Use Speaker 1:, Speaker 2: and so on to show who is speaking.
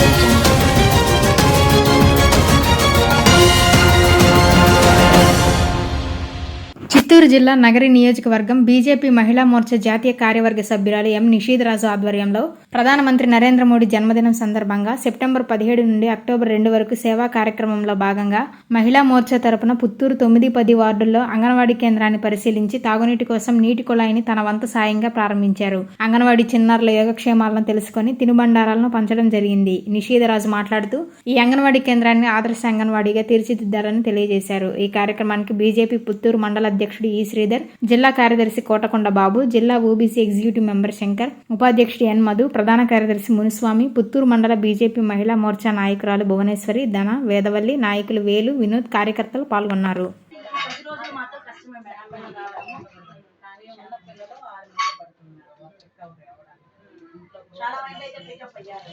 Speaker 1: Thank you. Guntur జిల్లా నగరి నియోజకవర్గం BJP మహిళా మోర్చా జాతీయ కార్యవర్గ సభ్యురాలు ఎం నిషీద్రాజు ఆధ్వర్యంలో ప్రధానమంత్రి నరేంద్ర మోడీ జన్మదినం సందర్భంగా సెప్టెంబర్ పదిహేడు నుండి అక్టోబర్ రెండు వరకు సేవా కార్యక్రమంలో భాగంగా మహిళా మోర్చా తరపున పుత్తూరు తొమ్మిది పది వార్డుల్లో అంగన్వాడీ కేంద్రాన్ని పరిశీలించి తాగునీటి కోసం నీటి కుళాయిని తన వంతు సాయంగా ప్రారంభించారు. అంగన్వాడీ చిన్నారుల యోగక్షేమాలను తెలుసుకొని తినుబండారాలను పంచడం జరిగింది. నిషీదరాజు మాట్లాడుతూ ఈ అంగన్వాడీ కేంద్రాన్ని ఆదర్శ అంగన్వాడీగా తీర్చిదిద్దారని తెలియజేశారు. ఈ కార్యక్రమానికి బీజేపీ పుత్తూరు మండల అధ్యక్షుడు ఈ శ్రీధర్ జిల్లా కార్యదర్శి కోటకొండ బాబు జిల్లా ఓబీసీ ఎగ్జిక్యూటివ్ మెంబర్ శంకర్ ఉపాధ్యక్షుడు ఎన్ మధు ప్రధాన కార్యదర్శి మునిస్వామి పుత్తూరు మండల బీజేపీ మహిళా మోర్చా నాయకురాలు భువనేశ్వరి ధన వేదవల్లి నాయకులు వేలు వినోద్ కార్యకర్తలు పాల్గొన్నారు.
Speaker 2: చాలా మంది అయితే పికప్ అయ్యారు.